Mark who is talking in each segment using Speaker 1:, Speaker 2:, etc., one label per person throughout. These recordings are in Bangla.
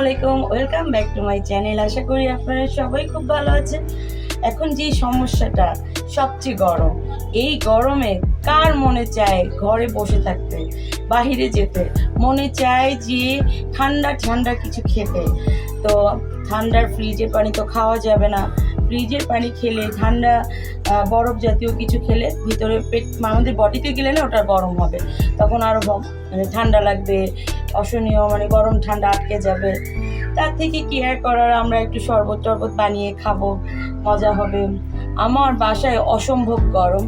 Speaker 1: আলাইকুম, welcome back to my channel. আশা করি আপনারা সবাই খুব ভালো আছেন। এখন যে সমস্যাটা, সবচেয়ে গরম। এই গরমে কার মনে চায় ঘরে বসে থাকতে, বাহিরে যেতে? মনে চায় যে ঠান্ডা ঠান্ডা কিছু খেতে। তো ঠান্ডার ফ্রিজের পানি তো খাওয়া যাবে না। ফ্রিজের পানি খেলে, ঠান্ডা বরফ জাতীয় কিছু খেলে ভিতরে পেট, আমাদের বডিতে গেলে না ওটা গরম হবে। তখন আরও মানে ঠান্ডা লাগবে, অসহনীয় মানে গরম ঠান্ডা আটকে যাবে। তার থেকে কেয়ার করার আমরা একটু শরবত টরবত বানিয়ে খাব, মজা হবে। আমার বাসায় অসম্ভব গরম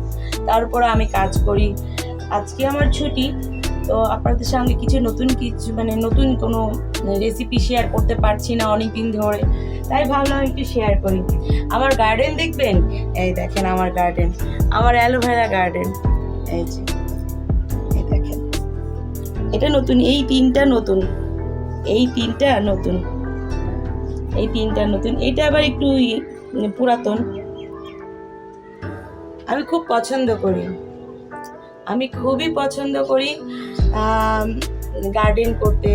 Speaker 1: তারপরে আমি কাজ করি। আজকে আমার ছুটি, তো আপনাদের সঙ্গে কিছু নতুন কিছু মানে নতুন কোনো রেসিপি শেয়ার করতে পারছি না অনেক দিন ধরে। তাই ভাবলাম একটু শেয়ার করি। আমার গার্ডেন দেখবেন? এই দেখেন আমার গার্ডেন আমার অ্যালোভেরা গার্ডেন এই যে। এই দেখেন। এটা নতুন, এই তিনটা নতুন। এই তিনটা নতুন। এই তিনটা নতুন। এটা আবার একটু পুরাতন। আমি খুব পছন্দ করি। আমি খুবই পছন্দ করি গার্ডেন করতে।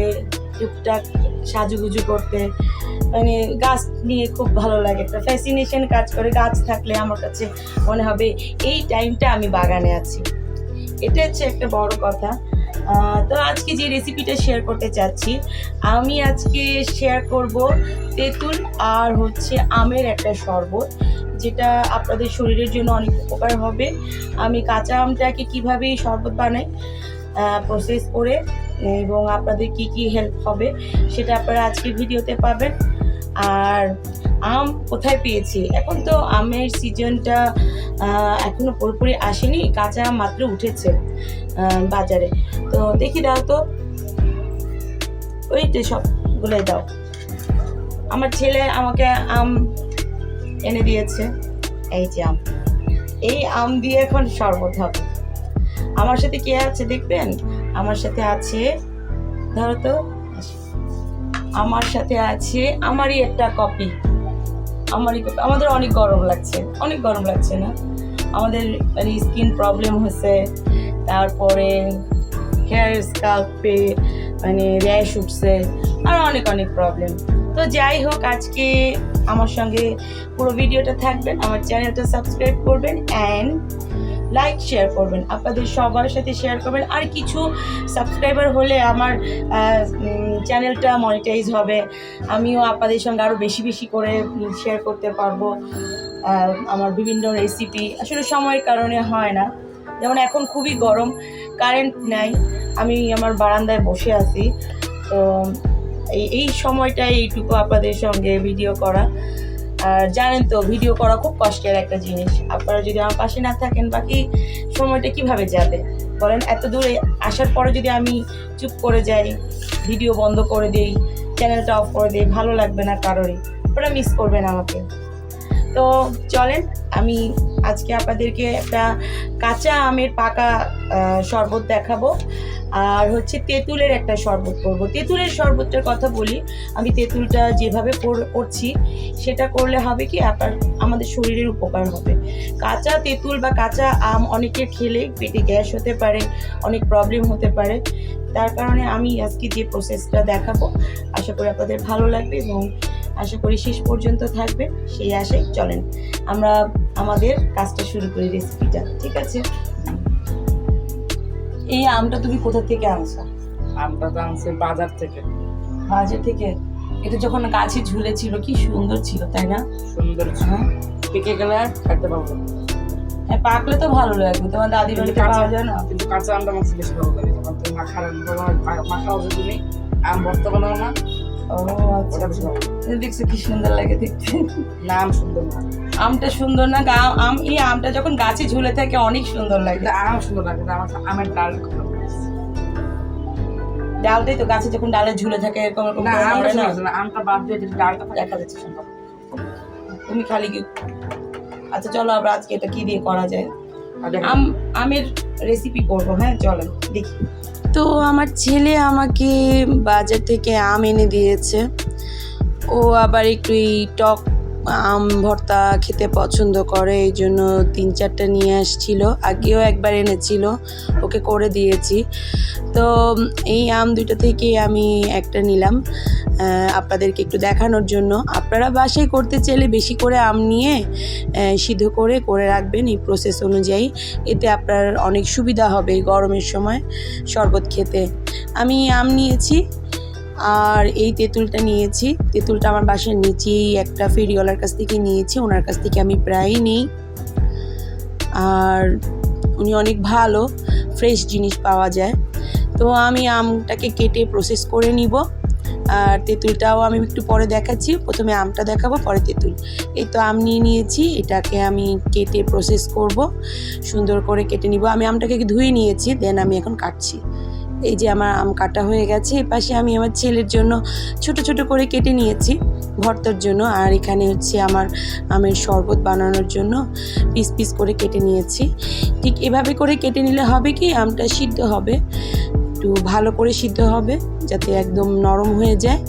Speaker 1: টুকটাক সাজুগুজু করতে। মানে গাছ নিয়ে খুব ভালো লাগে, একটা ফ্যাসিনেশন কাজ করে গাছ থাকলে আমার কাছে মনে হবে এই টাইমটা আমি বাগানে আছি। এটা হচ্ছে একটা বড় কথা। তো আজকে যে রেসিপিটা শেয়ার করতে চাচ্ছি, আমি আজকে শেয়ার করব তেঁতুল আর হচ্ছে আমের একটা শরবত, যেটা আপনাদের শরীরের জন্য অনেক উপকার হবে। আমি কাঁচা আমটাকে কীভাবে শরবত বানাই প্রসেস করে এবং আপনাদের কি কি হেল্প হবে সেটা আপনারা আজকের ভিডিওতে পাবেন। আর আম কোথায় পেয়েছি? এখন তো আমের সিজনটা এখনও পুরোপুরি আসেনি, কাঁচা আম মাত্র উঠেছে বাজারে। তো দেখি দাও তো। ওই তো সবগুলোই দাও। আমার ছেলে আমাকে আম এনে দিয়েছে। এই যে আম। এই আম দিয়ে এখন শরবত হবে। আমার সাথে কে আছে দেখবেন? আমার সাথে আছে, ধরো তো, আমার সাথে আছে, আমারই একটা কপি আমারই কপি আমাদের অনেক গরম লাগছে, অনেক গরম লাগছে না? আমাদের মানে স্কিন প্রবলেম হয়েছে, তারপরে হেয়ার স্কাল্পে মানে র্যাশ উঠছে, আর অনেক অনেক প্রবলেম তো যাই হোক, আজকে আমার সঙ্গে পুরো ভিডিওটা থাকবেন, আমার চ্যানেলটা সাবস্ক্রাইব করবেন অ্যান্ড লাইক শেয়ার করবেন। আপনাদের সবার সাথে শেয়ার করবেন। আর কিছু সাবস্ক্রাইবার হলে আমার চ্যানেলটা মনিটাইজ হবে। আমিও আপনাদের সঙ্গে আরও বেশি বেশি করে শেয়ার করতে পারব। আমার বিভিন্ন রেসিপি আসলে সময়ের কারণে হয় না। যেমন এখন খুবই গরম কারেন্ট নাই। আমি আমার বারান্দায় বসে আছি। তো এই সময়টায় এইটুকু আপনাদের সঙ্গে ভিডিও করা। আর জানেন তো ভিডিও করা খুব কষ্টের একটা জিনিস। আপনারা যদি আমার পাশে না থাকেন, বাকি সময়টা কীভাবে যাবে? বলেন, এত দূরে আসার পরে যদি আমি চুপ করে যাই ভিডিও বন্ধ করে দিই চ্যানেলটা অফ করে দিই, ভালো লাগবে না কারোরই। আপনারা মিস করবেন আমাকে। তো চলেন, আমি আজকে আপনাদেরকে একটা কাঁচা আমের পাকা শরবত দেখাবো। আর হচ্ছে তেঁতুলের একটা শরবত করব। তেঁতুলের শরবতটার কথা বলি, আমি তেঁতুলটা যেভাবে কর- করছি, সেটা করলে হবে কি, আপনার, আমাদের শরীরের উপকার হবে। কাঁচা তেঁতুল বা কাঁচা আম অনেকের খেলে পেটে গ্যাস হতে পারে, অনেক প্রবলেম হতে পারে। তার কারণে আমি আজকে যে প্রসেসটা দেখাবো, আশা করি আপনাদের ভালো লাগবে এবং আশা করি শেষ পর্যন্ত থাকবে সেই আশায় চলেন। আমরা আমাদের কাজটা শুরু করি রেসিপিটা ঠিক আছে? এই আমটা তুমি কোথা থেকে আনছো?
Speaker 2: আমটা তো আনছে বাজার থেকে।
Speaker 1: বাজার থেকে? এটা যখন গাছে ঝুলেছিল কি সুন্দর ছিল তাই না?
Speaker 2: সুন্দর ছিল।
Speaker 1: হ্যাঁ।
Speaker 2: পেকে গেলে আর খাইতে পারব না।
Speaker 1: হ্যাঁ পাকলে তো ভালো লাগবে তোমার দাদি বাড়িতে
Speaker 2: কাঁচা
Speaker 1: পাওয়া যায় না?
Speaker 2: কিন্তু কাঁচা আমটা আমার বেশি ভালো লাগে যখন তুমি মাখা মাখা হবে তুমি আম ভর্তা বানাও না
Speaker 1: ও আচ্ছা দেখছ কি সুন্দর লাগে দেখতে।
Speaker 2: সুন্দর না।
Speaker 1: আমটা সুন্দর না আম এই আমটা যখন গাছে ঝুলে থাকে অনেক সুন্দর লাগে।
Speaker 2: আম সুন্দর লাগে আমার আমের ডাল।
Speaker 1: ডালটাই তো গাছে যখন ডালে ঝুলে থাকে এরকম এরকম
Speaker 2: না আমটা
Speaker 1: নড়ে না।
Speaker 2: আমটা বাদ দিয়ে যদি ডালটা
Speaker 1: দেখা যাচ্ছে সুন্দর তুমি খালি কি আচ্ছা চলো আবার আজকে এটা কি দিয়ে করা যায়? আম আমের রেসিপি করব হ্যাঁ চলেন দেখি। তো আমার ছেলে আমাকে বাজার থেকে আম এনে দিয়েছে। ও আবার একটু এই টক আম ভর্তা খেতে পছন্দ করে, এই জন্য তিন চারটা নিয়ে আসছিল। আগেও একবার এনেছিল, ওকে করে দিয়েছি। তো এই আম দুটো থেকে আমি একটা নিলাম আপনাদেরকে একটু দেখানোর জন্য। আপনারা বাসায় করতে চাইলে বেশি করে আম নিয়ে সিদ্ধ করে করে রাখবেন এই প্রসেস অনুযায়ী। এতে আপনার অনেক সুবিধা হবে গরমের সময় শরবত খেতে। আমি আম নিয়েছি আর এই তেঁতুলটা নিয়েছি। তেঁতুলটা আমার বাসার নিচেই একটা ফেরিওয়ালার কাছ থেকে নিয়েছি, ওনার কাছ থেকে আমি প্রায়ই নিই। আর উনি অনেক ভালো, ফ্রেশ জিনিস পাওয়া যায়। তো আমি আমটাকে কেটে প্রসেস করে নিব। আর তেঁতুলটাও আমি একটু পরে দেখাচ্ছি। প্রথমে আমটা দেখাবো, পরে তেঁতুল। এই তো আম নিয়ে নিয়েছি, এটাকে আমি কেটে প্রসেস করব। সুন্দর করে কেটে নিব। আমি আমটাকে ধুয়ে নিয়েছি দেন আমি এখন কাটছি। এই যে আমার আম কাটা হয়ে গেছে এই পাশে আমি আমার ছেলের জন্য ছোট ছোট করে কেটে নিয়েছি, ভর্তার জন্য। আর এখানে হচ্ছে আমার আমের শরবত বানানোর জন্য পিস পিস করে কেটে নিয়েছি। ঠিক এভাবে করে কেটে নিলে হবে কি, আমটা সিদ্ধ হবে, একটু ভালো করে সিদ্ধ হবে, যাতে একদম নরম হয়ে যায়।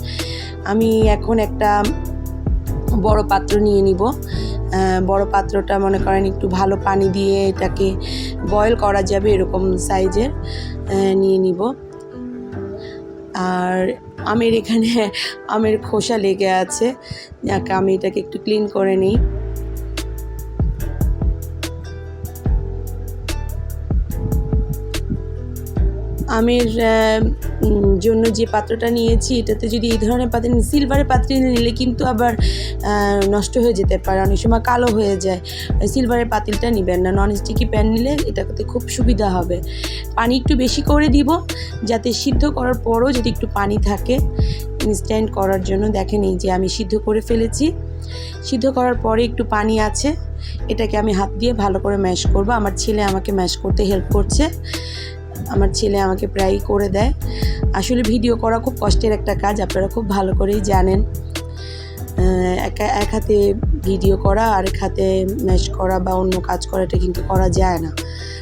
Speaker 1: আমি এখন একটা বড় পাত্র নিয়ে নিব। বড় পাত্রটা মনে করেন একটু ভালো পানি দিয়ে এটাকে বয়েল করা যাবে এরকম সাইজের নিয়ে নিব। আর আমের এখানে আমের খোসা লেগে আছে। যাকে, আমি এটাকে একটু ক্লিন করে নিই। আমের জন্য যে পাত্রটা নিয়েছি, এটাতে যদি এই ধরনের পাত্র সিলভারের পাত্রে নিলে কিন্তু আবার নষ্ট হয়ে যেতে পারে, অনেক সময় কালো হয়ে যায়। সিলভারের পাতিলটা নেবেন না নন স্টিকি প্যান নিলে এটাতে খুব সুবিধা হবে। পানি একটু বেশি করে দিব, যাতে সিদ্ধ করার পরও যদি একটু পানি থাকে ইনস্ট্যান্ট করার জন্য। দেখেন এই যে আমি সিদ্ধ করে ফেলেছি। সিদ্ধ করার পরে একটু পানি আছে, এটাকে আমি হাত দিয়ে ভালো করে ম্যাশ করব। আমার ছেলে আমাকে ম্যাশ করতে হেল্প করছে। আমার ছেলে আমাকে প্রায়ই করে দেয়। আসলে ভিডিও করা খুব কষ্টের একটা কাজ, আপনারা খুব ভালো করেই জানেন। একা, এক হাতে ভিডিও করা আর এক হাতে ম্যাশ করা বা অন্য কাজ করা, এটা কিন্তু করা যায় না।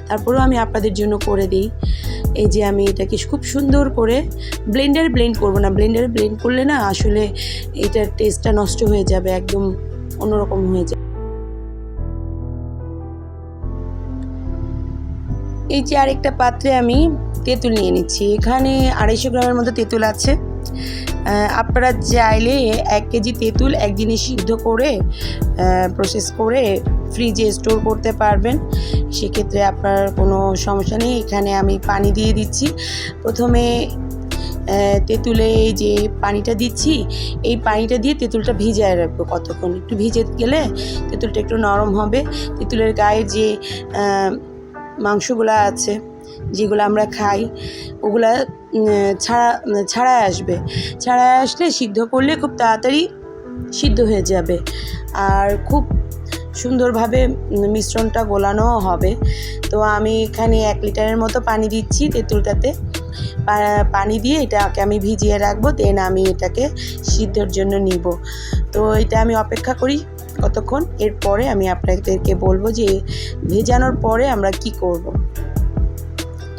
Speaker 1: তারপরেও আমি আপনাদের জন্য করে দিই। এই যে আমি এটাকে খুব সুন্দর করে ব্লেন্ডারে ব্লেন্ড করব না, ব্লেন্ডারে ব্লেন্ড করলে না আসলে এটার টেস্টটা নষ্ট হয়ে যাবে, একদম অন্যরকম হয়ে যাবে। এই যে আরেকটা পাত্রে আমি তেঁতুল নিয়ে নিচ্ছি। এখানে আড়াইশো গ্রামের মতো তেঁতুল আছে। আপনারা চাইলে এক কেজি তেঁতুল একদিনে সিদ্ধ করে প্রসেস করে ফ্রিজে স্টোর করতে পারবেন। সেক্ষেত্রে আপনার কোনো সমস্যা নেই। এখানে আমি পানি দিয়ে দিচ্ছি। প্রথমে তেঁতুলে যে পানিটা দিচ্ছি, এই পানিটা দিয়ে তেঁতুলটা ভিজায় রাখব কতক্ষণ। একটু ভিজে গেলে তেঁতুলটা একটু নরম হবে। তেঁতুলের গায়ে যে মাংসগুলো আছে, যেগুলো আমরা খাই, ওগুলা ছাড়া, ছাড়ায় আসবে। ছাড়ায় আসলে সিদ্ধ করলে খুব তাড়াতাড়ি সিদ্ধ হয়ে যাবে। আর খুব সুন্দরভাবে মিশ্রণটা গোলানো হবে। তো আমি এখানে এক লিটারের মতো পানি দিচ্ছি তেঁতুলটাতে। পানি দিয়ে এটাকে আমি ভিজিয়ে রাখব, দেন আমি এটাকে সিদ্ধর জন্য নিব। তো এটা আমি অপেক্ষা করি। কতক্ষণ? এরপরে আমি আপনাদেরকে বলব যে ভেজানোর পরে আমরা কি করব।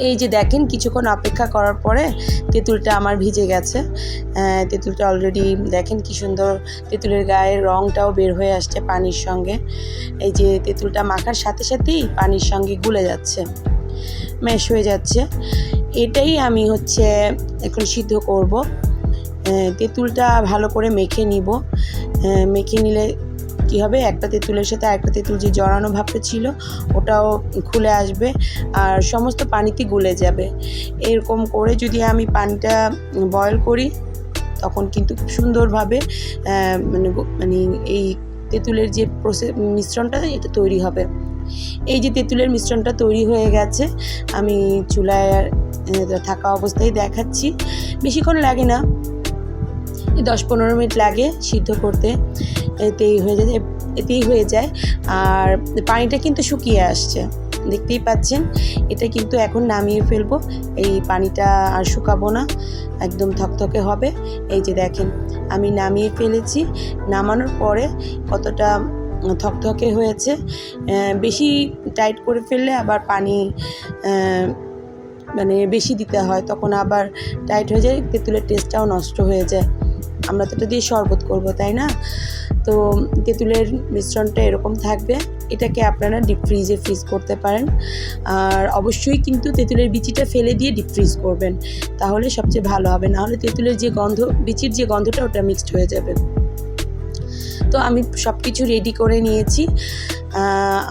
Speaker 1: এই যে দেখেন, কিছুক্ষণ অপেক্ষা করার পরে তেঁতুলটা আমার ভিজে গেছে। তেঁতুলটা অলরেডি দেখেন কি সুন্দর। তেঁতুলের গায়ের রঙটাও বের হয়ে আসছে পানির সঙ্গে। এই যে তেঁতুলটা মাখার সাথে সাথেই পানির সঙ্গে গুলে যাচ্ছে, ম্যাশ হয়ে যাচ্ছে। এটাই আমি হচ্ছে এখন সিদ্ধ করব। তেঁতুলটা ভালো করে মেখে নিব। মেখে নিলে কি হবে? একটা তেঁতুলের সাথে আরেকটা তেঁতুল যে জড়ানো ভাবটা ছিল, ওটাও খুলে আসবে আর সমস্ত পানিতে গুলে যাবে। এরকম করে যদি আমি পানিটা বয়ল করি, তখন কিন্তু খুব সুন্দরভাবে মানে মানে এই তেঁতুলের যে প্রসেস মিশ্রণটা এটা তৈরি হবে। এই যে তেঁতুলের মিশ্রণটা তৈরি হয়ে গেছে, আমি চুলায় থাকা অবস্থায় দেখাচ্ছি। বেশিক্ষণ লাগে না। দশ পনেরো মিনিট লাগে সিদ্ধ করতে। এতেই হয়ে যায়, এতেই হয়ে যায়। আর পানিটা কিন্তু শুকিয়ে আসছে, দেখতেই পাচ্ছেন। এটা কিন্তু এখন নামিয়ে ফেলব। এই পানিটা আর শুকাবো না, একদম থকথকে হবে। এই যে দেখেন, আমি নামিয়ে ফেলেছি। নামানোর পরে কতটা থকথকে হয়েছে বেশি টাইট করে ফেললে আবার পানি মানে বেশি দিতে হয়। তখন আবার টাইট হয়ে যায়, তেঁতুলের টেস্টটাও নষ্ট হয়ে যায়। আমরা তো এটা দিয়ে শরবত করব, তাই না? তো তেঁতুলের মিশ্রণটা এরকম থাকবে। এটাকে আপনারা ডিপ ফ্রিজে ফ্রিজ করতে পারেন। আর অবশ্যই কিন্তু তেঁতুলের বিচিটা ফেলে দিয়ে ডিপ ফ্রিজ করবেন। তাহলে সবচেয়ে ভালো হবে। নাহলে তেঁতুলের যে গন্ধ, বিচির যে গন্ধটা, ওটা মিক্সড হয়ে যাবে। তো আমি সব কিছু রেডি করে নিয়েছি।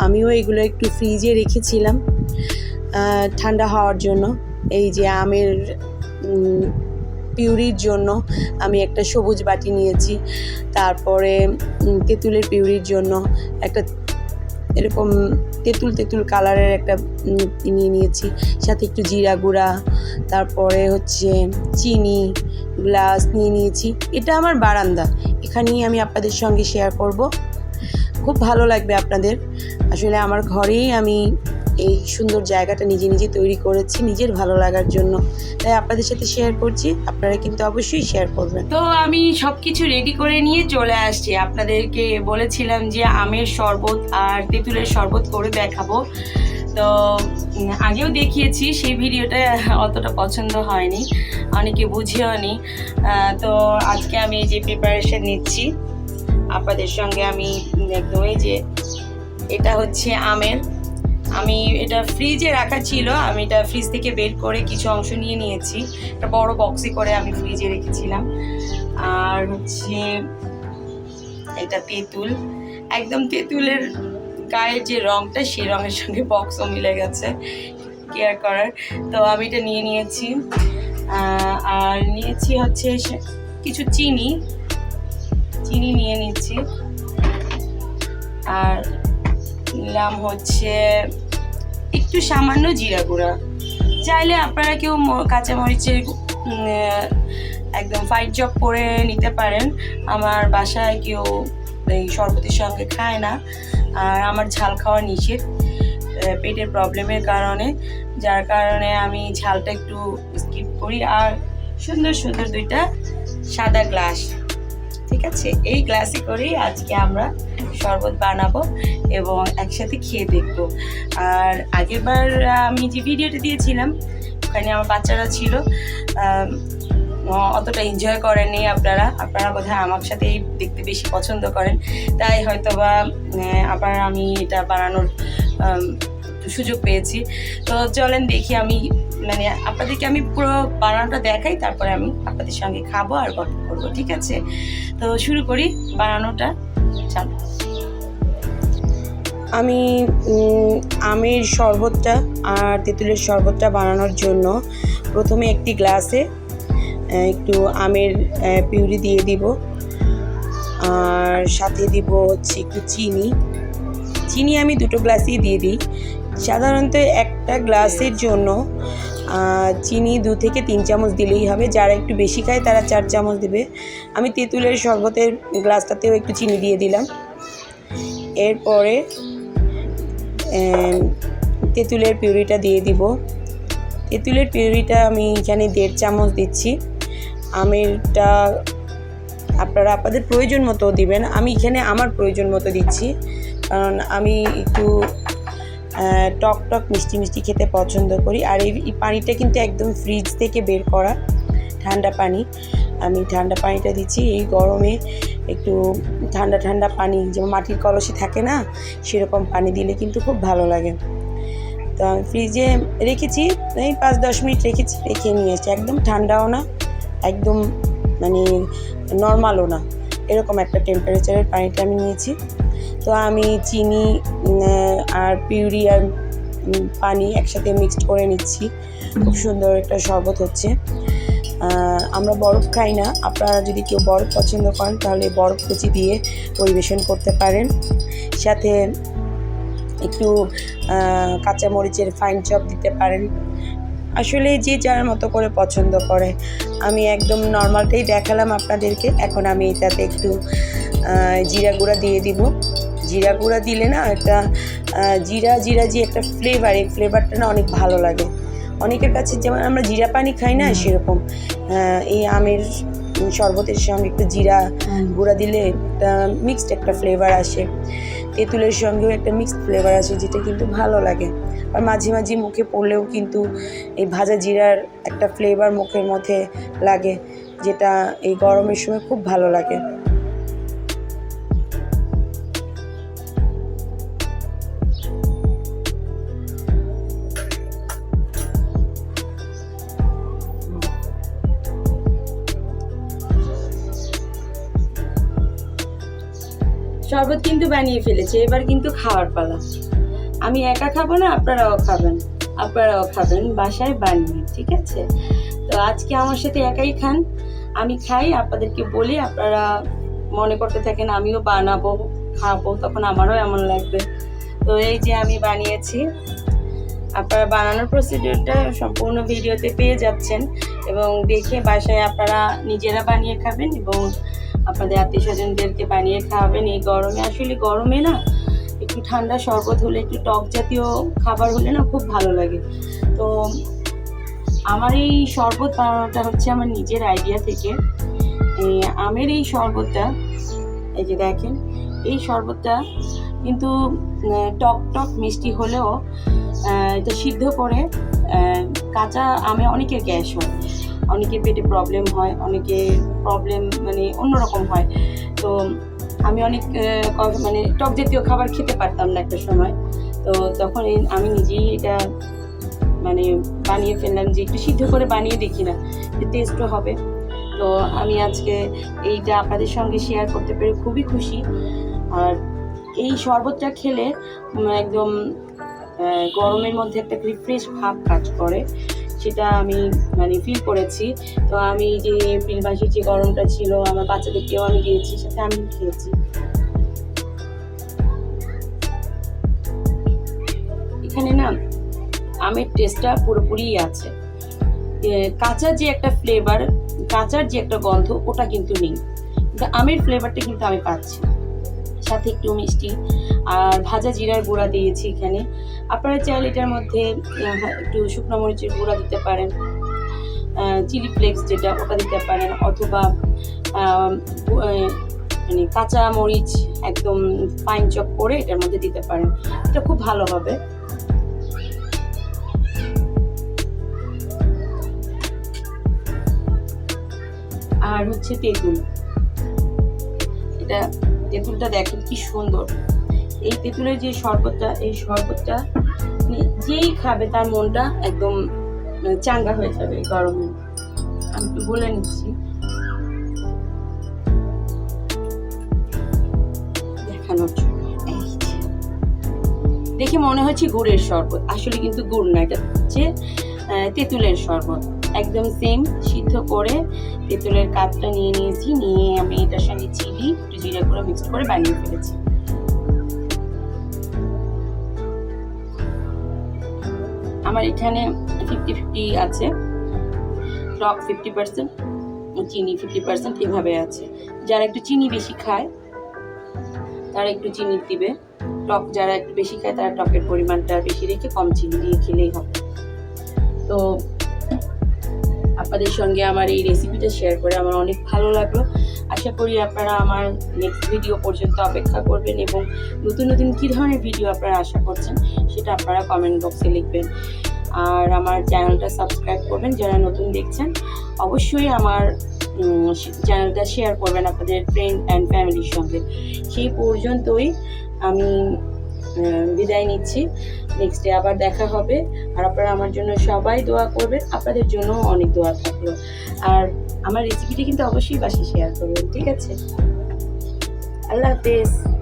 Speaker 1: আমিও এগুলো একটু ফ্রিজে রেখেছিলাম। ঠান্ডা হওয়ার জন্য। এই যে আমের পিউরির জন্য আমি একটা সবুজ বাটি নিয়েছি। তারপরে তেঁতুলের পিউরির জন্য একটা এরকম তেঁতুল তেঁতুল কালারের একটা নিয়ে নিয়েছি। সাথে একটু জিরা গুঁড়া, তারপরে হচ্ছে চিনি, গ্লাস নিয়ে নিয়েছি। এটা আমার বারান্দা। এখানেই আমি আপনাদের সঙ্গে শেয়ার করব। খুব ভালো লাগবে আপনাদের। আসলে আমার ঘরেই আমি এই সুন্দর জায়গাটা নিজে নিজে তৈরি করেছি, নিজের ভালো লাগার জন্য। তাই আপনাদের সাথে শেয়ার করছি, আপনারা কিন্তু অবশ্যই শেয়ার করবেন। তো আমি সব কিছু রেডি করে নিয়ে চলে আসছি। আপনাদেরকে বলেছিলাম যে আমের শরবত আর তেঁতুলের শরবত করে দেখাবো। তো আগেও দেখিয়েছি, সেই ভিডিওটা অতটা পছন্দ হয়নি, অনেকে বুঝেও নি। তো আজকে আমি যে প্রিপারেশন নিচ্ছি। আপনাদের সঙ্গে আমি একদম এই যে, এটা হচ্ছে আমের আমি এটা ফ্রিজে রাখা ছিল, আমি এটা ফ্রিজ থেকে বের করে কিছু অংশ নিয়ে নিয়েছি। একটা বড় বক্সে করে আমি ফ্রিজে রেখেছিলাম। আর হচ্ছে এটা তেঁতুল। একদম তেঁতুলের গায়ের যে রংটা, সেই রঙের সঙ্গে বক্সও মিলে গেছে। কেয়ার করার। তো আমি এটা নিয়ে নিয়েছি। আর নিয়েছি হচ্ছে কিছু চিনি। চিনি নিয়ে নিচ্ছি। আর নিলাম হচ্ছে একটু সামান্য জিরা গুঁড়া। চাইলে আপনারা কেউ কাঁচামরিচের একদম ফাইট জব করে নিতে পারেন। আমার বাসায় কেউ এই শরবতের সঙ্গে খায় না। আর আমার ঝাল খাওয়া নিষেধ পেটের প্রবলেমের কারণে। যার কারণে আমি ঝালটা একটু স্কিপ করি। আর সুন্দর সুন্দর দুইটা সাদা গ্লাস ঠিক আছে? এই গ্লাসে করেই আজকে আমরা শরবত বানাবো এবং একসাথে খেয়ে দেখব। আর আগেরবার আমি যে ভিডিওটা দিয়েছিলাম, ওখানে আমার বাচ্চারা ছিল অতটা এনজয় করেননি আপনারা। আপনারা বোধহয় আমার সাথেই দেখতে বেশি পছন্দ করেন। তাই হয়তো বা আবার আমি এটা বানানোর সুযোগ পেয়েছি। তো চলেন দেখি আমি মানে আপনাদেরকে আমি পুরো বানানোটা দেখাই, তারপরে আমি আপনাদের সঙ্গে খাব আর গল্প করব, ঠিক আছে? তো শুরু করি বানানোটা। চলো। আমি আমের শরবতটা আর তেঁতুলের শরবতটা বানানোর জন্য প্রথমে একটি গ্লাসে একটু আমের পিউরি দিয়ে দিব। আর সাথে দিব হচ্ছে একটু চিনি। চিনি আমি দুটো গ্লাসই দিয়ে দিই। সাধারণত একটা গ্লাসের জন্য চিনি দু থেকে তিন চামচ দিলেই হবে। যারা একটু বেশি খায় তারা চার চামচ দেবে। আমি তেঁতুলের শরবতের গ্লাসটাতেও একটু চিনি দিয়ে দিলাম। এরপরে তেঁতুলের পিউরিটা দিয়ে দিব। তেঁতুলের পিউরিটা আমি এখানে দেড় চামচ দিচ্ছি। আমেরটা আপনারা আপনাদের প্রয়োজন মতো দিবেন। আমি এখানে আমার প্রয়োজন মতো দিচ্ছি। কারণ আমি একটু টক টক মিষ্টি মিষ্টি খেতে পছন্দ করি। আর এই পানিটা কিন্তু একদম ফ্রিজ থেকে বের করা ঠান্ডা পানি। আমি ঠান্ডা পানিটা দিচ্ছি। এই গরমে একটু ঠান্ডা ঠান্ডা পানি, যেমন মাটির কলসি থাকে না, সেরকম পানি দিলে কিন্তু খুব ভালো লাগে। তো আমি ফ্রিজে রেখেছি, এই পাঁচ দশ মিনিট রেখেছি, রেখে নিয়ে এসেছি। একদম ঠান্ডাও না, একদম মানে নর্মালও না। এরকম একটা টেম্পারেচারের পানিটা আমি নিয়েছি। তো আমি চিনি আর পিউরি আর পানি একসাথে মিক্সড করে নিচ্ছি। খুব সুন্দর একটা শরবত হচ্ছে। আমরা বরফ খাই না। আপনারা যদি কেউ বরফ পছন্দ করেন, তাহলে বরফ কুচি দিয়ে পরিবেশন করতে পারেন। সাথে একটু কাঁচামরিচের ফাইন চপ দিতে পারেন। আসলে যে যার মতো করে পছন্দ করে। আমি একদম নর্মালটাই দেখালাম আপনাদেরকে। এখন আমি এটাতে একটু জিরা গুঁড়া দিয়ে দিব। জিরা গুঁড়া দিলে না একটা জিরা জিরা যে একটা ফ্লেভার এই ফ্লেভারটা না অনেক ভালো লাগে। অনেকের কাছে যেমন আমরা জিরা পানি খাই না সেরকম এই আমের শরবতের সঙ্গে একটু জিরা গুঁড়া দিলে একটা মিক্সড একটা ফ্লেভার আসে। তেঁতুলের সঙ্গেও একটা মিক্সড ফ্লেভার আসে যেটা কিন্তু ভালো লাগে। আর মাঝে মাঝে মুখে পড়লেও কিন্তু এই ভাজা জিরার একটা ফ্লেভার মুখের মধ্যে লাগে যেটা এই গরমের সময় খুব ভালো লাগে। শরবত কিন্তু বানিয়ে ফেলেছি, এবার কিন্তু খাওয়ার পালা। আমি একা খাব না, আপনারাও খাবেন। আপনারাও খাবেন, বাসায় বানিয়ে, ঠিক আছে? তো আজকে আমার সাথে একাই খান, আমি খাই, আপনাদেরকে বলি, আপনারা মনে করতে থাকেন আমিও বানাবো, খাব, তখন আমারও এমন লাগবে। তো এই যে আমি বানিয়েছি, আপনারা বানানোর প্রসিডিউরটা সম্পূর্ণ ভিডিওতে পেয়ে যাচ্ছেন এবং দেখে বাসায় আপনারা নিজেরা বানিয়ে খাবেন এবং আপনাদের আত্মীয় স্বজনদেরকে বানিয়ে খাওয়াবেন এই গরমে। আসলে গরমে না একটু ঠান্ডা শরবত হলে, একটু টক জাতীয় খাবার হলে না খুব ভালো লাগে। তো আমার এই শরবত বানানোটা হচ্ছে আমার নিজের আইডিয়া থেকে। আমের এই শরবতটা, এই যে দেখেন, এই শরবতটা কিন্তু টক টক মিষ্টি হলেও এটা সিদ্ধ করে কাঁচা আমে অনেকের গ্যাস হয়। অনেকের পেটে প্রবলেম হয় অনেকের প্রবলেম মানে অন্যরকম হয়। তো আমি অনেক মানে টক জাতীয় খাবার খেতে পারতাম না একটা সময়। তো তখন আমি নিজেই এটা মানে বানিয়ে ফেললাম যে একটু সিদ্ধ করে বানিয়ে দেখি না, যে টেস্টও হবে। তো আমি আজকে এইটা আপনাদের সঙ্গে শেয়ার করতে পেরে খুবই খুশি। আর এই শরবতটা খেলে একদম গরমের মধ্যে একটা রিফ্রেশ ভাব কাজ করে। সেটা আমি মানে ফিল করেছি। তো আমি যে এপ্রিল মাসে যে গরমটা ছিল আমার বাচ্চাদেরকেও আমি দিয়েছি সাথে আমি খেয়েছি। এখানে না আমের টেস্টটা পুরোপুরিই আছে। এ, কাঁচা যে একটা ফ্লেভার কাঁচার যে একটা গন্ধ ওটা কিন্তু নেই। কিন্তু আমের ফ্লেভারটা কিন্তু আমি পাচ্ছি সাথে একটু মিষ্টি। আর ভাজা জিরার গুঁড়া দিয়েছি এখানে। আপনারা চাইলে এটার মধ্যে একটু শুকনো মরিচের গুঁড়া দিতে পারেন চিলি ফ্লেক্স যেটা, ওটা দিতে পারেন, অথবা মানে কাঁচা মরিচ একদম পাইন চপ করে এটার মধ্যে দিতে পারেন। এটা খুব ভালো হবে। আর হচ্ছে তেঁতুল। এটা, তেঁতুলটা দেখেন কি সুন্দর। এই তেঁতুলের যে শরবতটা, এই শরবতটা যেই খাবে তার মনটা একদম মানে চাঙ্গা হয়ে যাবে গরমে। আমি একটু বলে নিচ্ছি। দেখানোর দেখে মনে হচ্ছে গুড়ের শরবত। আসলে কিন্তু গুড় না, এটা হচ্ছে তেঁতুলের শরবত। একদম সেম সিদ্ধ করে তেঁতুলের কাতটা নিয়ে নিয়েছি। নিয়ে আমি এটার সঙ্গে চিলি একটু জিরা করে করে বানিয়ে ফেলেছি। আমার এখানে ফিফটি ফিফটি আছে। টক ফিফটি পার্সেন্ট চিনি ফিফটি পার্সেন্ট এভাবে আছে। যারা একটু চিনি বেশি খায়, তারা একটু চিনি দিবে। টক যারা একটু বেশি খায়, তারা টকের পরিমাণটা বেশি রেখে কম চিনি দিয়ে খেলেই হবে। তো আপনাদের সঙ্গে আমার এই রেসিপিটা শেয়ার করে আমার অনেক ভালো লাগল। আশা করি আপনারা আমার নেক্সট ভিডিও পর্যন্ত অপেক্ষা করবেন এবং নতুন নতুন কী ধরনের ভিডিও আপনারা আশা করছেন সেটা আপনারা কমেন্ট বক্সে লিখবেন। আর আমার চ্যানেলটা সাবস্ক্রাইব করবেন যারা নতুন দেখছেন, অবশ্যই আমার চ্যানেলটা শেয়ার করবেন আপনাদের ফ্রেন্ড অ্যান্ড ফ্যামিলির সঙ্গে। সেই পর্যন্তই আমি বিদায় নিচ্ছি। নেক্সট ডে আবার দেখা হবে। আর আপনারা আমার জন্য সবাই দোয়া করবেন। আপনাদের জন্য অনেক দোয়া থাকল। আর আমার রেসিপিটি কিন্তু অবশ্যই বাসে শেয়ার করবেন, ঠিক আছে? আল্লাহ হাফেজ।